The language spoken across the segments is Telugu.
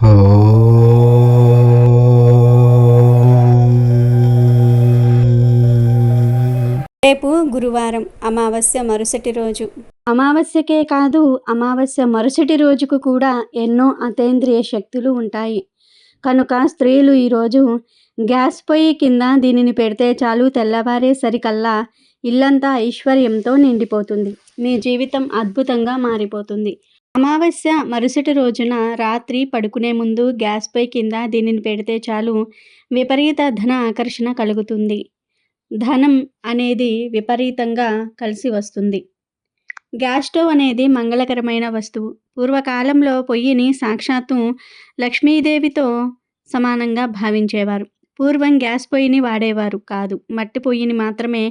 రేపు గురువారం అమావాస్య మరుసటి రోజు. అమావాస్యకే కాదు అమావాస్య మరుసటి రోజుకు కూడా ఎన్నో అతేంద్రియ శక్తులు ఉంటాయి. కనుక స్త్రీలు ఈరోజు గ్యాస్ పొయ్యి కింద దీనిని పెడితే చాలు తెల్లవారేసరికల్లా ఇల్లంతా ఐశ్వర్యంతో నిండిపోతుంది. మీ జీవితం అద్భుతంగా మారిపోతుంది. అమావాస్య మరుసటి రోజున రాత్రి పడుకునే ముందు గ్యాస్ పొయ్యి కింద దీనిని పెడితే చాలు విపరీత ధన ఆకర్షణ కలుగుతుంది. ధనం అనేది విపరీతంగా కలిసి వస్తుంది. గ్యాస్ స్టవ్ అనేది మంగళకరమైన వస్తువు. పూర్వకాలంలో పొయ్యిని సాక్షాత్తు లక్ష్మీదేవితో సమానంగా భావించేవారు. పూర్వం గ్యాస్ పొయ్యిని వాడేవారు కాదు. మట్టి పొయ్యిని మాత్రమే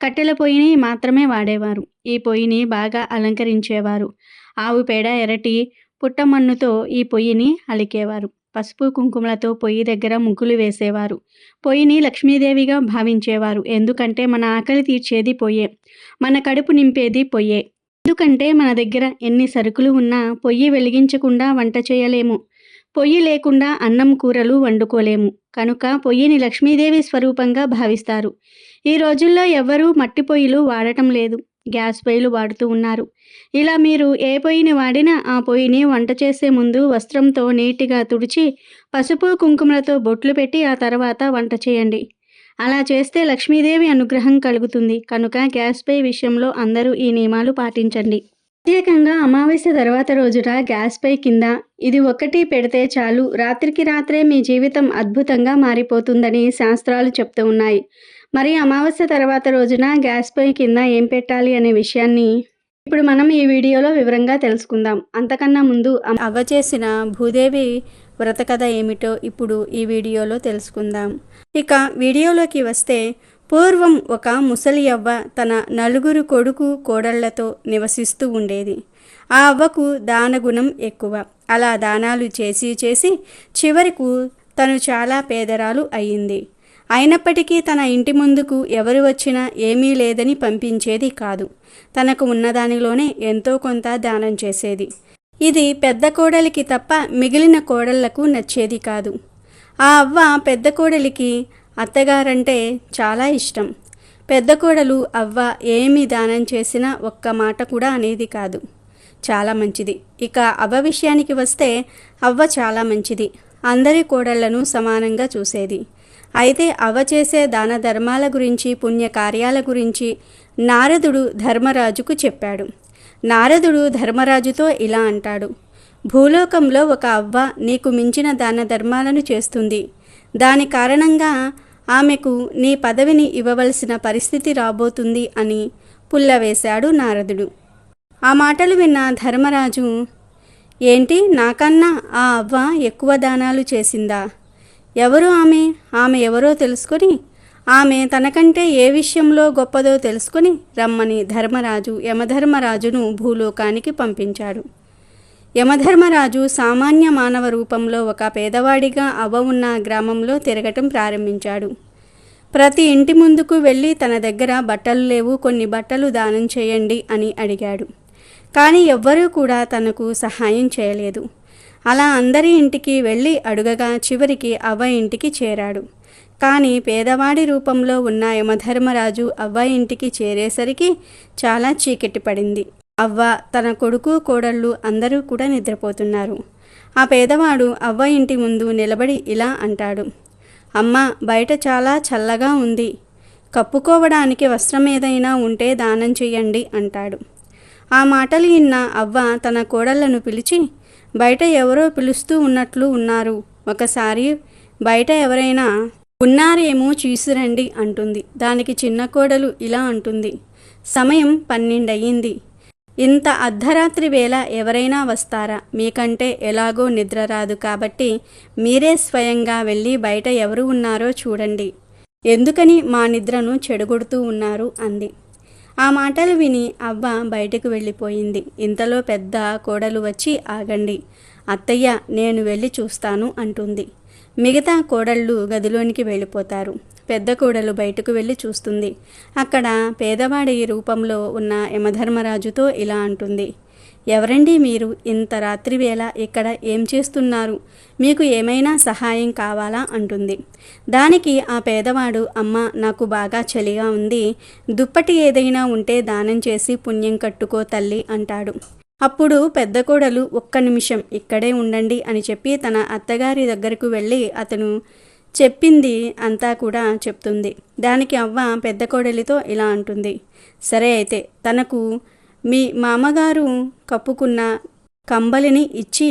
కట్టెల పొయ్యిని మాత్రమే వాడేవారు. ఈ పొయ్యిని బాగా అలంకరించేవారు. ఆవు పేడ ఎరటి పుట్టమన్నుతో ఈ పొయ్యిని అలికేవారు. పసుపు కుంకుమలతో పొయ్యి దగ్గర ముగ్గులు వేసేవారు. పొయ్యిని లక్ష్మీదేవిగా భావించేవారు. ఎందుకంటే మన ఆకలి తీర్చేది పొయ్యే మన కడుపు నింపేది పొయ్యే. ఎందుకంటే మన దగ్గర ఎన్ని సరుకులు ఉన్నా పొయ్యి వెలిగించకుండా వంట చేయలేము. పొయ్యి లేకుండా అన్నం కూరలు వండుకోలేము. కనుక పొయ్యిని లక్ష్మీదేవి స్వరూపంగా భావిస్తారు. ఈ రోజుల్లో ఎవ్వరూ మట్టి పొయ్యిలు వాడటం లేదు. గ్యాస్ పొయ్యిలు వాడుతూ ఉన్నారు. ఇలా మీరు ఏ పొయ్యిని వాడినా ఆ పొయ్యిని వంట చేసే ముందు వస్త్రంతో నీటిగా తుడిచి పసుపు కుంకుమలతో బొట్లు పెట్టి ఆ తర్వాత వంట చేయండి. అలా చేస్తే లక్ష్మీదేవి అనుగ్రహం కలుగుతుంది. కనుక గ్యాస్ పొయ్యి విషయంలో అందరూ ఈ నియమాలు పాటించండి. ప్రత్యేకంగా అమావాస్య తర్వాత రోజున గ్యాస్ పై కింద ఇది ఒకటి పెడితే చాలు. రాత్రికి రాత్రే మీ జీవితం అద్భుతంగా మారిపోతుందని శాస్త్రాలు చెప్తూ ఉన్నాయి. మరి అమావాస్య తర్వాత రోజున గ్యాస్ పొయ్యి కింద ఏం పెట్టాలి అనే విషయాన్ని ఇప్పుడు మనం ఈ వీడియోలో వివరంగా తెలుసుకుందాం. అంతకన్నా ముందు అవ్వ చేసిన భూదేవి వ్రత కథ ఏమిటో ఇప్పుడు ఈ వీడియోలో తెలుసుకుందాం. ఇక వీడియోలోకి వస్తే పూర్వం ఒక ముసలి అవ్వ తన నలుగురు కొడుకు కోడళ్ళతో నివసిస్తూ ఉండేది. ఆ అవ్వకు దానగుణం ఎక్కువ. అలా దానాలు చేసి చేసి చివరకు తను చాలా పేదరాలు అయ్యింది. అయినప్పటికీ తన ఇంటి ముందుకు ఎవరు వచ్చినా ఏమీ లేదని పంపించేది కాదు. తనకు ఉన్నదానిలోనే ఎంతో కొంత దానం చేసేది. ఇది పెద్ద కోడలికి తప్ప మిగిలిన కోడళ్ళకు నచ్చేది కాదు. ఆ అవ్వ పెద్ద కోడలికి అత్తగారంటే చాలా ఇష్టం. పెద్ద కోడలు అవ్వ ఏమి దానం చేసినా ఒక్క మాట కూడా అనేది కాదు. చాలా మంచిది. ఇక అవ్వ విషయానికి వస్తే అవ్వ చాలా మంచిది. అందరి కోడళ్ళను సమానంగా చూసేది. అయితే అవ్వ చేసే దాన ధర్మాల గురించి పుణ్యకార్యాల గురించి నారదుడు ధర్మరాజుకు చెప్పాడు. నారదుడు ధర్మరాజుతో ఇలా అంటాడు. భూలోకంలో ఒక అవ్వ నీకు మించిన దాన ధర్మాలను చేస్తుంది. దాని కారణంగా ఆమెకు నీ పదవిని ఇవ్వవలసిన పరిస్థితి రాబోతుంది అని పుల్లవేశాడు నారదుడు. ఆ మాటలు విన్న ధర్మరాజు ఏంటి నాకన్నా ఆ అవ్వ ఎక్కువ దానాలు చేసిందా? ఎవరు ఆమె? ఆమె ఎవరో తెలుసుకొని ఆమె తనకంటే ఏ విషయంలో గొప్పదో తెలుసుకొని రమ్మని ధర్మరాజు యమధర్మరాజును భూలోకానికి పంపించాడు. యమధర్మరాజు సామాన్య మానవ రూపంలో ఒక పేదవాడిగా అవ్వ ఉన్న గ్రామంలో తిరగటం ప్రారంభించాడు. ప్రతి ఇంటి ముందుకు వెళ్ళి తన దగ్గర బట్టలు లేవు కొన్ని బట్టలు దానం చేయండి అని అడిగాడు. కానీ ఎవ్వరూ కూడా తనకు సహాయం చేయలేదు. అలా అందరి ఇంటికి వెళ్ళి అడుగగా చివరికి అవ్వ ఇంటికి చేరాడు. కానీ పేదవాడి రూపంలో ఉన్న యమధర్మరాజు అవ్వ ఇంటికి చేరేసరికి చాలా చీకటి పడింది. అవ్వ తన కొడుకు కోడళ్ళు అందరూ కూడా నిద్రపోతున్నారు. ఆ పేదవాడు అవ్వ ఇంటి ముందు నిలబడి ఇలా అంటాడు. అమ్మ బయట చాలా చల్లగా ఉంది. కప్పుకోవడానికి వస్త్రం ఏదైనా ఉంటే దానం చెయ్యండి అంటాడు. ఆ మాటలు విన్న అవ్వ తన కోడళ్ళను పిలిచి బయట ఎవరో పిలుస్తూ ఉన్నట్లు ఉన్నారు. ఒకసారి బయట ఎవరైనా ఉన్నారేమో చూసిరండి అంటుంది. దానికి చిన్న కోడలు ఇలా అంటుంది. సమయం పన్నెండయ్యింది. ఇంత అర్ధరాత్రి వేళ ఎవరైనా వస్తారా? మీకంటే ఎలాగో నిద్ర రాదు కాబట్టి మీరే స్వయంగా వెళ్ళి బయట ఎవరు ఉన్నారో చూడండి. ఎందుకని మా నిద్రను చెడగొడుతూ ఉన్నారు? అంది. ఆ మాటలు విని అవ్వ బయటకు వెళ్ళిపోయింది. ఇంతలో పెద్ద కోడలు వచ్చి ఆగండి. అత్తయ్య నేను వెళ్ళి చూస్తాను అంటుంది. మిగతా కోడళ్ళు గదిలోనికి వెళ్ళిపోతారు. పెద్ద కోడలు బయటకు వెళ్ళి చూస్తుంది. అక్కడ పేదవాడి రూపంలో ఉన్న యమధర్మరాజుతో ఇలా అంటుంది. ఎవరండి మీరు? ఇంత రాత్రి వేళ ఇక్కడ ఏం చేస్తున్నారు? మీకు ఏమైనా సహాయం కావాలా? అంటుంది. దానికి ఆ పేదవాడు అమ్మ నాకు బాగా చలిగా ఉంది దుప్పటి ఏదైనా ఉంటే దానం చేసి పుణ్యం కట్టుకో తల్లి అంటాడు. అప్పుడు పెద్ద కోడలు ఒక్క నిమిషం ఇక్కడే ఉండండి అని చెప్పి తన అత్తగారి దగ్గరకు వెళ్ళి అతను చెప్పింది అంతా కూడా చెప్తుంది. దానికి అవ్వ పెద్ద కోడలితో ఇలా అంటుంది. సరే అయితే తనకు మీ మామగారు కప్పుకున్న కంబలిని ఇచ్చి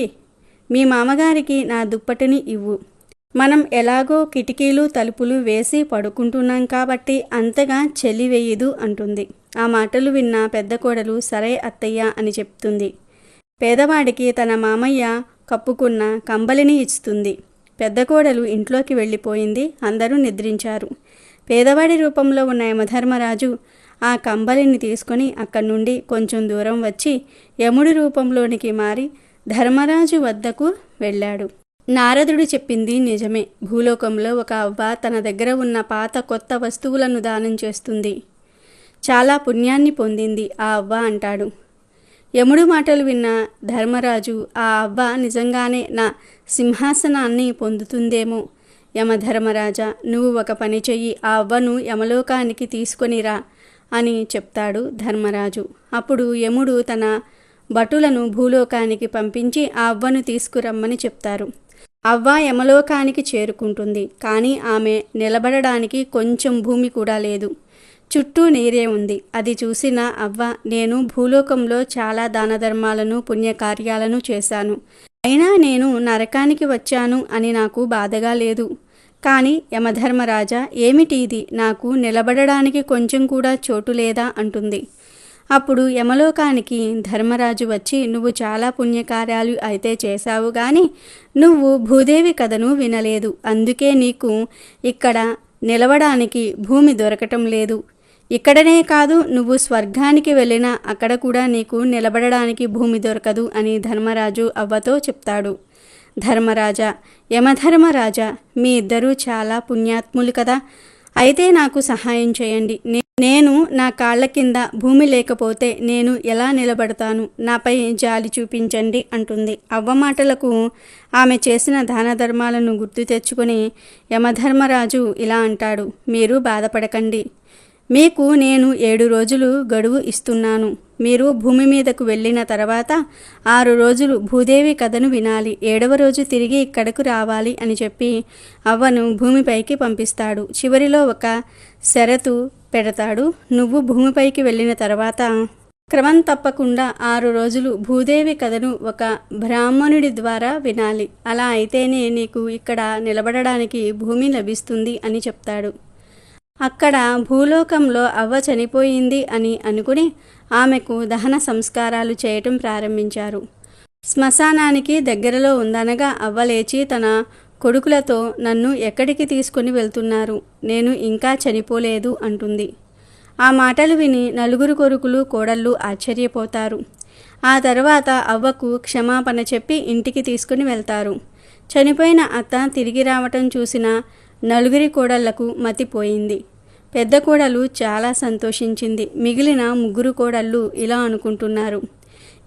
మీ మామగారికి నా దుప్పటిని ఇవ్వు. మనం ఎలాగో కిటికీలు తలుపులు వేసి పడుకుంటున్నాం కాబట్టి అంతగా చలి వేయదు అంటుంది. ఆ మాటలు విన్న పెద్ద కోడలు సరే అత్తయ్య అని చెప్తుంది. పేదవాడికి తన మామయ్య కప్పుకున్న కంబలిని ఇస్తుంది. పెద్ద కోడలు ఇంట్లోకి వెళ్ళిపోయింది అందరూ నిద్రించారు. పేదవాడి రూపంలో ఉన్న యమధర్మరాజు ఆ కంబలిని తీసుకొని అక్కడి నుండి కొంచెం దూరం వచ్చి యముడి రూపంలోనికి మారి ధర్మరాజు వద్దకు వెళ్ళాడు. నారదుడు చెప్పింది నిజమే. భూలోకంలో ఒక అవ్వ తన దగ్గర ఉన్న పాత కొత్త వస్తువులను దానం చేస్తుంది. చాలా పుణ్యాన్ని పొందింది ఆ అవ్వ అంటాడు. యముడు మాటలు విన్న ధర్మరాజు ఆ అవ్వ నిజంగానే నా సింహాసనాన్ని పొందుతుందేమో. యమధర్మరాజా నువ్వు ఒక పని చెయ్యి. ఆ అవ్వను యమలోకానికి తీసుకొనిరా అని చెప్తాడు ధర్మరాజు. అప్పుడు యముడు తన భటులను భూలోకానికి పంపించి ఆ అవ్వను తీసుకురమ్మని చెప్తారు. అవ్వ యమలోకానికి చేరుకుంటుంది. కానీ ఆమె నిలబడడానికి కొంచెం భూమి కూడా లేదు. చుట్టూ నీరే ఉంది. అది చూసిన అవ్వ నేను భూలోకంలో చాలా దానధర్మాలను పుణ్యకార్యాలను చేశాను. అయినా నేను నరకానికి వచ్చాను అని నాకు బాధగా లేదు. కానీ యమధర్మరాజా ఏమిటి ఇది? నాకు నిలబడడానికి కొంచెం కూడా చోటు లేదా? అంటుంది. అప్పుడు యమలోకానికి ధర్మరాజు వచ్చి నువ్వు చాలా పుణ్యకార్యాలు అయితే చేశావు గాని నువ్వు భూదేవి కథను వినలేదు. అందుకే నీకు ఇక్కడ నిలవడానికి భూమి దొరకటం లేదు. ఇక్కడనే కాదు నువ్వు స్వర్గానికి వెళ్ళినా అక్కడ కూడా నీకు నిలబడడానికి భూమి దొరకదు అని ధర్మరాజు అవ్వతో చెప్తాడు. ధర్మరాజా. యమధర్మరాజా మీ ఇద్దరూ చాలా పుణ్యాత్ములు కదా. అయితే నాకు సహాయం చేయండి. నేను నా కాళ్ళ కింద భూమి లేకపోతే నేను ఎలా నిలబడతాను? నాపై జాలి చూపించండి అంటుంది. అవ్వ మాటలకు ఆమె చేసిన దాన ధర్మాలను గుర్తు తెచ్చుకొని యమధర్మరాజు ఇలా అంటాడు. మీరు బాధపడకండి. మీకు నేను ఏడు రోజులు గడువు ఇస్తున్నాను. మీరు భూమి మీదకు వెళ్ళిన తర్వాత ఆరు రోజులు భూదేవి కథను వినాలి ఏడవ రోజు తిరిగి ఇక్కడకు రావాలి అని చెప్పి అవ్వను భూమిపైకి పంపిస్తాడు. చివరిలో ఒక షరతు పెడతాడు. నువ్వు భూమిపైకి వెళ్ళిన తర్వాత క్రమం తప్పకుండా ఆరు రోజులు భూదేవి కథను ఒక బ్రాహ్మణుడి ద్వారా వినాలి. అలా అయితేనే నీకు ఇక్కడ నిలబడడానికి భూమి లభిస్తుంది అని చెప్తాడు. అక్కడ భూలోకంలో అవ్వ చనిపోయింది అని అనుకుని ఆమెకు దహన సంస్కారాలు చేయటం ప్రారంభించారు. శ్మశానానికి దగ్గరలో ఉందనగా అవ్వలేచి తన కొడుకులతో నన్ను ఎక్కడికి తీసుకుని వెళ్తున్నారు? నేను ఇంకా చనిపోలేదు అంటుంది. ఆ మాటలు విని నలుగురు కొడుకులు కోడళ్ళు ఆశ్చర్యపోతారు. ఆ తర్వాత అవ్వకు క్షమాపణ చెప్పి ఇంటికి తీసుకుని వెళ్తారు. చనిపోయిన అత్త తిరిగి రావటం చూసిన నలుగురి కోడళ్ళకు మతిపోయింది పెద్ద కోడలు చాలా సంతోషించింది. మిగిలిన ముగ్గురు కోడళ్ళు ఇలా అనుకుంటున్నారు.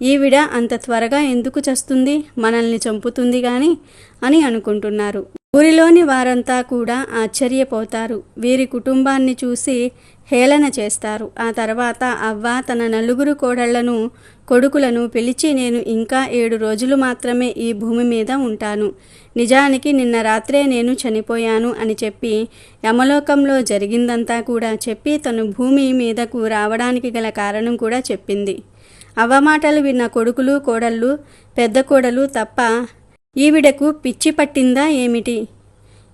ఈవిడ అంత త్వరగా ఎందుకు చస్తుంది? మనల్ని చంపుతుంది గాని? అని అనుకుంటున్నారు. ఊరిలోని వారంతా కూడా ఆశ్చర్యపోతారు. వీరి కుటుంబాన్ని చూసి హేళన చేస్తారు. ఆ తర్వాత అవ్వ తన నలుగురు కోడళ్ళను కొడుకులను పిలిచి నేను ఇంకా ఏడు రోజులు మాత్రమే ఈ భూమి మీద ఉంటాను. నిజానికి నిన్న రాత్రే నేను చనిపోయాను అని చెప్పి యమలోకంలో జరిగిందంతా కూడా చెప్పి తను భూమి మీదకు రావడానికి గల కారణం కూడా చెప్పింది. అవమాటలు విన్న కొడుకులు కోడళ్ళు పెద్ద కోడలు తప్ప ఈవిడకు పిచ్చి పట్టిందా ఏమిటి?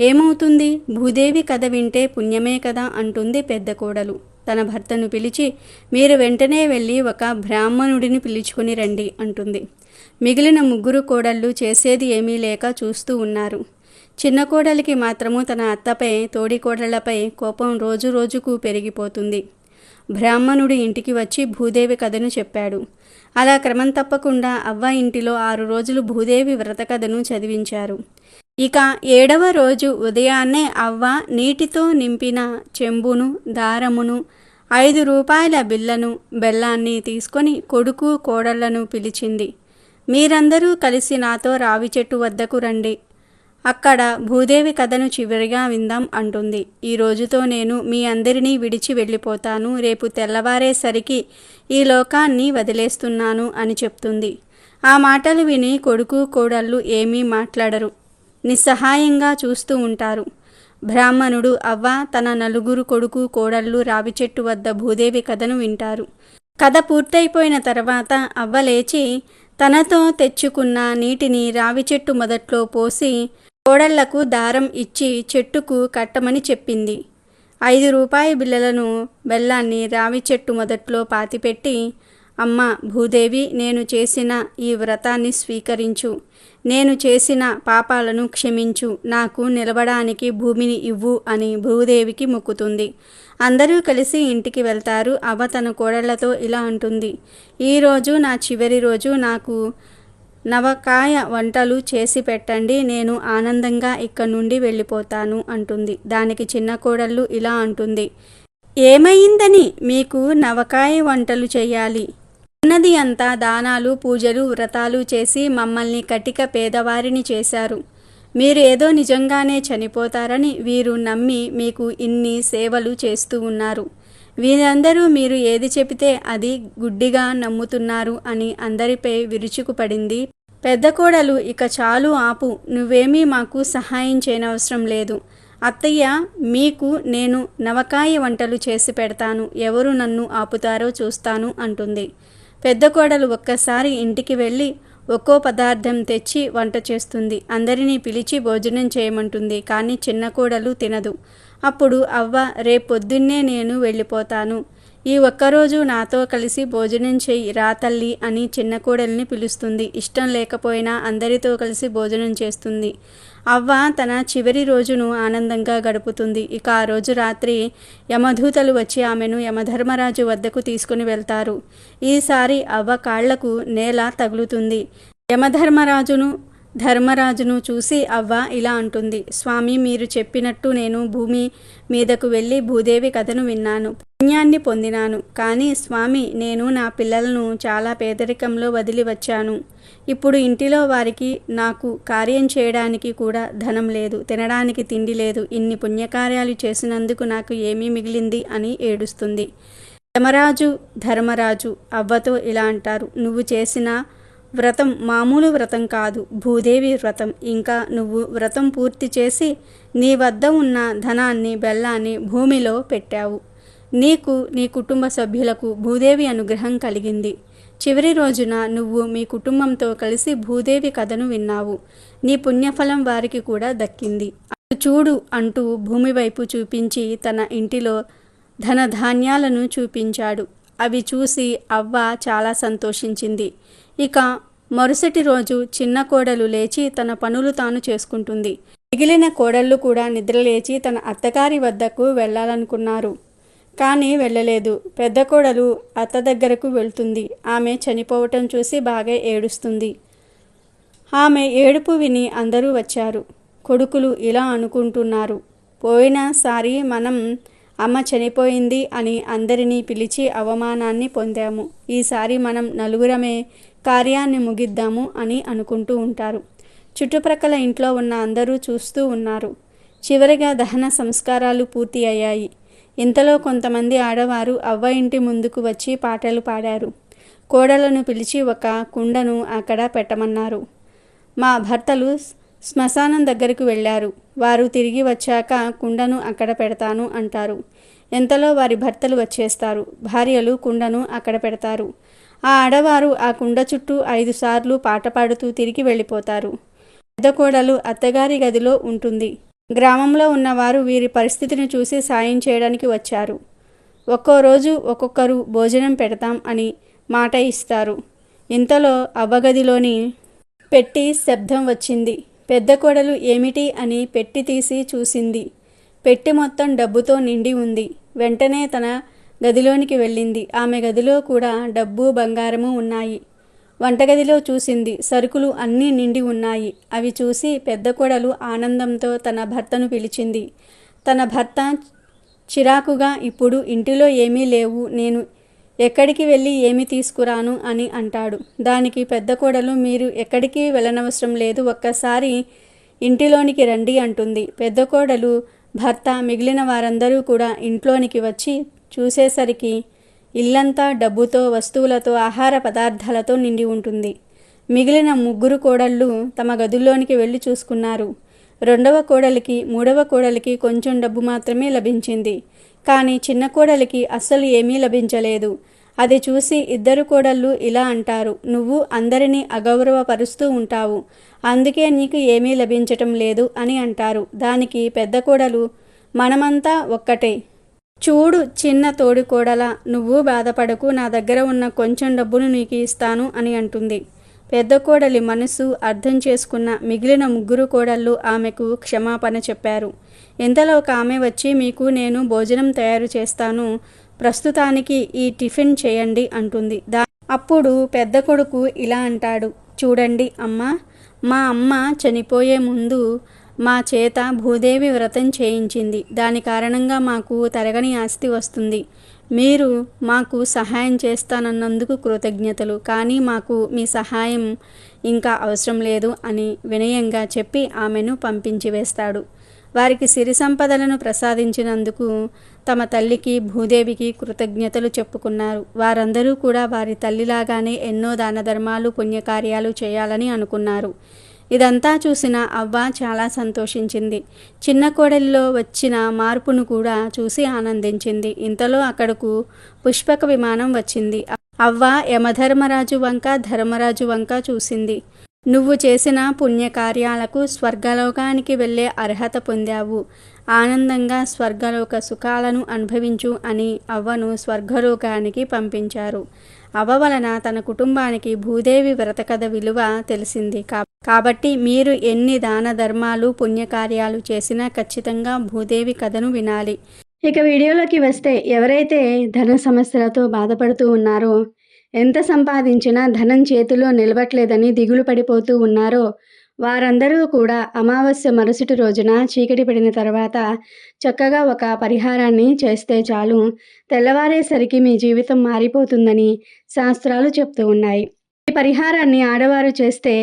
ఏమవుతుంది? భూదేవి కథ వింటే పుణ్యమే కదా అంటుంది పెద్ద కోడలు. తన భర్తను పిలిచి మీరు వెంటనే వెళ్ళి ఒక బ్రాహ్మణుడిని పిలుచుకుని రండి అంటుంది. మిగిలిన ముగ్గురు కోడళ్ళు చేసేది ఏమీ లేక చూస్తూ ఉన్నారు. చిన్న కోడలికి మాత్రము తన అత్తపై తోడి కోడళ్ళపై కోపం రోజు రోజుకు పెరిగిపోతుంది. బ్రాహ్మణుడు ఇంటికి వచ్చి భూదేవి కథను చెప్పాడు. అలా క్రమం తప్పకుండా అవ్వ ఇంటిలో ఆరు రోజులు భూదేవి వ్రత కథను చదివించారు. ఇక ఏడవ రోజు ఉదయాన్నే అవ్వ నీటితో నింపిన చెంబును దారమును ఐదు రూపాయల బిల్లను బెల్లాన్ని తీసుకొని కొడుకు కోడళ్ళను పిలిచింది. మీరందరూ కలిసి నాతో రావి చెట్టు వద్దకు రండి. అక్కడ భూదేవి కథను చివరిగా విందాం అంటుంది. ఈ రోజుతో నేను మీ అందరినీ విడిచి వెళ్ళిపోతాను. రేపు తెల్లవారేసరికి ఈ లోకాన్ని వదిలేస్తున్నాను అని చెప్తుంది. ఆ మాటలు విని కొడుకు కోడళ్ళు ఏమీ మాట్లాడరు. నిస్సహాయంగా చూస్తూ ఉంటారు. బ్రాహ్మణుడు అవ్వ తన నలుగురు కొడుకు కోడళ్ళు రావి చెట్టు వద్ద భూదేవి కథను వింటారు. కథ పూర్తయిపోయిన తర్వాత అవ్వ లేచి తనతో తెచ్చుకున్న నీటిని రావి చెట్టు మొదట్లో పోసి కోడళ్ళకు దారం ఇచ్చి చెట్టుకు కట్టమని చెప్పింది. ఐదు రూపాయి బిళ్ళలను బెల్లాన్ని రావి చెట్టు మొదట్లో పాతిపెట్టి అమ్మ భూదేవి నేను చేసిన ఈ వ్రతాన్ని స్వీకరించు. నేను చేసిన పాపాలను క్షమించు. నాకు నిలబడానికి భూమిని ఇవ్వు అని భూదేవికి మొక్కుతుంది. అందరూ కలిసి ఇంటికి వెళ్తారు. అవ్వ తన కోడళ్ళతో ఇలా అంటుంది. ఈరోజు నా చివరి రోజు. నాకు నవకాయ వంటలు చేసి పెట్టండి నేను ఆనందంగా ఇక్కడి నుండి వెళ్ళిపోతాను అంటుంది. దానికి చిన్న కోడళ్ళు ఇలా అంటుంది. ఏమైందని మీకు నవకాయ వంటలు చేయాలి? ఉన్నది అంతా దానాలు పూజలు వ్రతాలు చేసి మమ్మల్ని కటిక పేదవారిని చేశారు. మీరు ఏదో నిజంగానే చనిపోతారని వీరు నమ్మి మీకు ఇన్ని సేవలు చేస్తూ ఉన్నారు. వీరందరూ మీరు ఏది చెబితే అది గుడ్డిగా నమ్ముతున్నారు అని అందరిపై విరుచుకుపడింది. పెద్ద కోడలు ఇక చాలు ఆపు నువ్వేమీ మాకు సహాయం చేయనవసరం లేదు. అత్తయ్య మీకు నేను నవకాయ వంటలు చేసి పెడతాను ఎవరు నన్ను ఆపుతారో చూస్తాను అంటుంది. పెద్ద కోడలు ఒక్కసారి ఇంటికి వెళ్ళి ఒక్కో పదార్థం తెచ్చి వంట చేస్తుంది. అందరినీ పిలిచి భోజనం చేయమంటుంది కానీ చిన్న కోడలు తినదు. అప్పుడు అవ్వ రేపొద్దున్నే నేను వెళ్ళిపోతాను. ఈ ఒక్కరోజు నాతో కలిసి భోజనం చెయ్యి రా తల్లి అని చిన్న కోడల్ని పిలుస్తుంది. ఇష్టం లేకపోయినా అందరితో కలిసి భోజనం చేస్తుంది. అవ్వ తన చివరి రోజును ఆనందంగా గడుపుతుంది. ఇక ఆ రోజు రాత్రి యమధూతలు వచ్చి ఆమెను యమధర్మరాజు వద్దకు తీసుకుని వెళ్తారు. ఈసారి అవ్వ కాళ్ళకు నేల తగులుతుంది. యమధర్మరాజును ధర్మరాజును చూసి అవ్వ ఇలా అంటుంది స్వామి మీరు చెప్పినట్టు నేను భూమి మీదకు వెళ్ళి భూదేవి కథను విన్నాను పుణ్యాన్ని పొందినాను. కానీ స్వామి నేను నా పిల్లలను చాలా పేదరికంలో వదిలి వచ్చాను. ఇప్పుడు ఇంటిలో వారికి నాకు కార్యం చేయడానికి కూడా ధనం లేదు తినడానికి తిండి లేదు. ఇన్ని పుణ్యకార్యాలు చేసినందుకు నాకు ఏమీ మిగిలింది అని ఏడుస్తుంది. యమరాజు ధర్మరాజు అవ్వతో ఇలా అంటారు. నువ్వు చేసిన వ్రతం మామూలు వ్రతం కాదు. భూదేవి వ్రతం. ఇంకా నువ్వు వ్రతం పూర్తి చేసి నీ వద్ద ఉన్న ధనాన్ని బెల్లాన్ని భూమిలో పెట్టావు. నీకు నీ కుటుంబ సభ్యులకు భూదేవి అనుగ్రహం కలిగింది. చివరి రోజున నువ్వు మీ కుటుంబంతో కలిసి భూదేవి కథను విన్నావు. నీ పుణ్యఫలం వారికి కూడా దక్కింది. అటు చూడు అంటూ భూమి వైపు చూపించి తన ఇంటిలో ధనధాన్యాలను చూపించాడు. అవి చూసి అవ్వ చాలా సంతోషించింది. ఇక మరుసటి రోజు చిన్న కోడలు లేచి తన పనులు తాను చేసుకుంటుంది. మిగిలిన కోడళ్ళు కూడా నిద్రలేచి తన అత్తగారి వద్దకు వెళ్ళాలనుకున్నారు. కానీ వెళ్ళలేదు. పెద్ద కోడలు అత్త దగ్గరకు వెళ్తుంది. ఆమె చనిపోవటం చూసి బాగా ఏడుస్తుంది. ఆమె ఏడుపు విని అందరూ వచ్చారు. కొడుకులు ఇలా అనుకుంటున్నారు. పోయినసారి మనం అమ్మ చనిపోయింది అని అందరినీ పిలిచి అవమానాన్ని పొందాము. ఈసారి మనం నలుగురమే కార్యాన్ని ముగిద్దాము అని అనుకుంటూ ఉంటారు. చుట్టుప్రక్కల ఇంట్లో ఉన్న అందరూ చూస్తూ ఉన్నారు. చివరిగా దహన సంస్కారాలు పూర్తి అయ్యాయి. ఇంతలో కొంతమంది ఆడవారు అవ్వ ఇంటి ముందుకు వచ్చి పాటలు పాడారు. కోడలను పిలిచి ఒక కుండను అక్కడ పెట్టమన్నారు. మా భర్తలు శ్మశానం దగ్గరకు వెళ్ళారు. వారు తిరిగి వచ్చాక కుండను అక్కడ పెడతాను అంటారు. ఎంతలో వారి భర్తలు వచ్చేస్తారు. భార్యలు కుండను అక్కడ పెడతారు. ఆ ఆడవారు ఆ కుండ చుట్టూ ఐదు సార్లు పాట పాడుతూ తిరిగి వెళ్ళిపోతారు. పెద్ద కోడలు అత్తగారి గదిలో ఉంటుంది. గ్రామంలో ఉన్నవారు వీరి పరిస్థితిని చూసి సాయం చేయడానికి వచ్చారు. ఒక్కో రోజు ఒక్కొక్కరు భోజనం పెడతాం అని మాట ఇస్తారు. ఇంతలో అవ్వగదిలోని పెట్టి శబ్దం వచ్చింది. పెద్ద కొడలు ఏమిటి అని పెట్టి తీసి చూసింది. పెట్టి మొత్తం డబ్బుతో నిండి ఉంది. వెంటనే తన గదిలోనికి వెళ్ళింది. ఆమె గదిలో కూడా డబ్బు బంగారము ఉన్నాయి. వంటగదిలో చూసింది. సరుకులు అన్నీ నిండి ఉన్నాయి. అవి చూసి పెద్ద కోడలు ఆనందంతో తన భర్తను పిలిచింది. తన భర్త చిరాకుగా ఇప్పుడు ఇంటిలో ఏమీ లేవు. నేను ఎక్కడికి వెళ్ళి ఏమి తీసుకురాను అని అంటాడు. దానికి పెద్ద కోడలు మీరు ఎక్కడికి వెళ్ళనవసరం లేదు ఒక్కసారి ఇంటిలోనికి రండి అంటుంది. పెద్ద కోడలు భర్త మిగిలిన వారందరూ కూడా ఇంట్లోనికి వచ్చి చూసేసరికి ఇల్లంతా డబ్బుతో వస్తువులతో ఆహార పదార్థాలతో నిండి ఉంటుంది. మిగిలిన ముగ్గురు కోడళ్ళు తమ గదుల్లోనికి వెళ్ళి చూసుకున్నారు. రెండవ కోడలికి మూడవ కోడలికి కొంచెం డబ్బు మాత్రమే లభించింది. కానీ చిన్న కోడలికి అస్సలు ఏమీ లభించలేదు. అది చూసి ఇద్దరు కోడళ్ళు ఇలా అంటారు నువ్వు అందరినీ అగౌరవపరుస్తూ ఉంటావు. అందుకే నీకు ఏమీ లభించటం లేదు అని అంటారు. దానికి పెద్ద కోడలు మనమంతా ఒక్కటే. చూడు చిన్న తోడికోడల నువ్వు బాధపడకు నా దగ్గర ఉన్న కొంచెం డబ్బును నీకు ఇస్తాను అని అంటుంది. పెద్ద కోడలి మనసు అర్థం చేసుకున్న మిగిలిన ముగ్గురు కోడళ్ళు ఆమెకు క్షమాపణ చెప్పారు. ఇంతలో ఒక ఆమె వచ్చి మీకు నేను భోజనం తయారు చేస్తాను ప్రస్తుతానికి ఈ టిఫిన్ చేయండి అంటుంది. దా అప్పుడు పెద్ద కొడుకు ఇలా అంటాడు. చూడండి అమ్మ మా అమ్మ చనిపోయే ముందు మా చేత భూదేవి వ్రతం చేయించింది. దాని కారణంగా మాకు తరగని ఆస్తి వస్తుంది. మీరు మాకు సహాయం చేస్తానన్నందుకు కృతజ్ఞతలు. కానీ మాకు మీ సహాయం ఇంకా అవసరం లేదు అని వినయంగా చెప్పి ఆమెను పంపించి వేస్తాడు. వారికి సిరి సంపదలను ప్రసాదించినందుకు తమ తల్లికి భూదేవికి కృతజ్ఞతలు చెప్పుకున్నారు. వారందరూ కూడా వారి తల్లిలాగానే ఎన్నో దాన ధర్మాలు పుణ్యకార్యాలు చేయాలని అనుకున్నారు. ఇదంతా చూసిన అవ్వ చాలా సంతోషించింది. చిన్న కోడలిలో వచ్చిన మార్పును కూడా చూసి ఆనందించింది. ఇంతలో అక్కడకు పుష్పక విమానం వచ్చింది. అవ్వ యమధర్మరాజు వంక ధర్మరాజు వంక చూసింది. నువ్వు చేసిన పుణ్యకార్యాలకు స్వర్గలోకానికి వెళ్ళే అర్హత పొందావు. ఆనందంగా స్వర్గలోక సుఖాలను అనుభవించు అని అవ్వను స్వర్గలోకానికి పంపించారు. అవ్వ వలన తన కుటుంబానికి భూదేవి వ్రత కథ విలువ తెలిసింది. కాబట్టి మీరు ఎన్ని దాన ధర్మాలు పుణ్యకార్యాలు చేసినా ఖచ్చితంగా భూదేవి కథను వినాలి. ఇక వీడియోలోకి వస్తే ఎవరైతే ధన సమస్యలతో బాధపడుతూ ఉన్నారో ఎంత సంపాదించినా ధనం చేతిలో నిలబట్లేదని దిగులు పడిపోతూ ఉన్నారో వారందరూ కూడా అమావాస్య మరుసటి రోజున చీకటి పడిన తర్వాత చక్కగా ఒక పరిహారాన్ని చేస్తే చాలు. తెల్లవారేసరికి మీ జీవితం మారిపోతుందని శాస్త్రాలు చెప్తూ ఉన్నాయి. ఈ పరిహారాన్ని ఆడవారు చేస్తే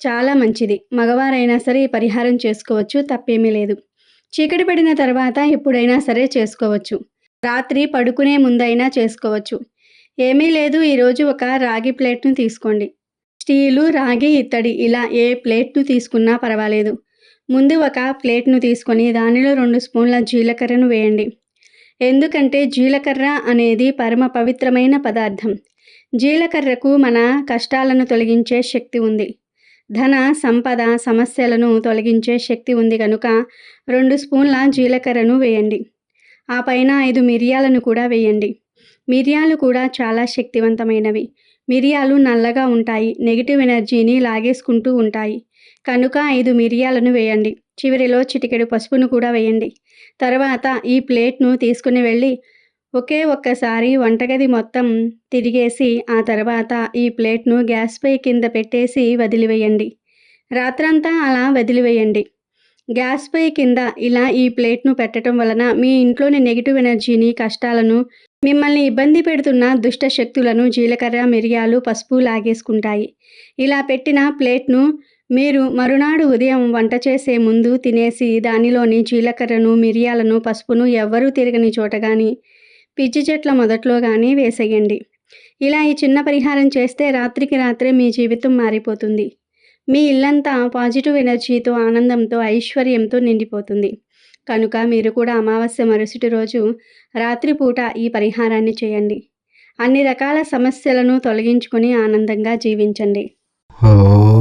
చాలా మంచిది. మగవారైనా సరే ఈ పరిహారం చేసుకోవచ్చు తప్పేమీ లేదు. చీకటి పడిన తర్వాత ఎప్పుడైనా సరే చేసుకోవచ్చు. రాత్రి పడుకునే ముందైనా చేసుకోవచ్చు. ఏమీ లేదు ఈరోజు ఒక రాగి ప్లేట్ను తీసుకోండి. స్టీలు రాగి ఇత్తడి ఇలా ఏ ప్లేట్ను తీసుకున్నా పర్వాలేదు. ముందు ఒక ప్లేట్ను తీసుకొని దానిలో రెండు స్పూన్ల జీలకర్రను వేయండి. ఎందుకంటే జీలకర్ర అనేది పరమ పవిత్రమైన పదార్థం. జీలకర్రకు మన కష్టాలను తొలగించే శక్తి ఉంది. ధన సంపద సమస్యలను తొలగించే శక్తి ఉంది కనుక రెండు స్పూన్ల జీలకర్రను వేయండి. ఆ పైన ఐదు మిరియాలను కూడా వేయండి. మిరియాలు కూడా చాలా శక్తివంతమైనవి. మిరియాలు నల్లగా ఉంటాయి నెగిటివ్ ఎనర్జీని లాగేసుకుంటూ ఉంటాయి. కనుక ఐదు మిరియాలను వేయండి. చివరిలో చిటికెడు పసుపును కూడా వేయండి. తర్వాత ఈ ప్లేట్ను తీసుకుని వెళ్ళి ఒకే ఒక్కసారి వంటగది మొత్తం తిరిగేసి ఆ తర్వాత ఈ ప్లేట్ను గ్యాస్పై కింద పెట్టేసి వదిలివేయండి. రాత్రంతా అలా వదిలివేయండి. గ్యాస్పై కింద ఇలా ఈ ప్లేట్ను పెట్టడం వలన మీ ఇంట్లోని నెగిటివ్ ఎనర్జీని కష్టాలను మిమ్మల్ని ఇబ్బంది పెడుతున్న దుష్ట శక్తులను జీలకర్ర మిరియాలు పసుపు లాగేసుకుంటాయి. ఇలా పెట్టిన ప్లేట్ను మీరు మరునాడు ఉదయం వంట చేసే ముందు తినేసి దానిలోని జీలకర్రను మిరియాలను పసుపును ఎవ్వరూ తిరగని చోట కానీ పిచ్చి చెట్ల మొదట్లో కానీ వేసేయండి. ఇలా ఈ చిన్న పరిహారం చేస్తే రాత్రికి రాత్రే మీ జీవితం మారిపోతుంది. మీ ఇల్లంతా పాజిటివ్ ఎనర్జీతో ఆనందంతో ఐశ్వర్యంతో నిండిపోతుంది. కనుక మీరు కూడా అమావాస్య మరుసటి రోజు రాత్రిపూట ఈ పరిహారాన్ని చేయండి. అన్ని రకాల సమస్యలను తొలగించుకొని ఆనందంగా జీవించండి. ఓ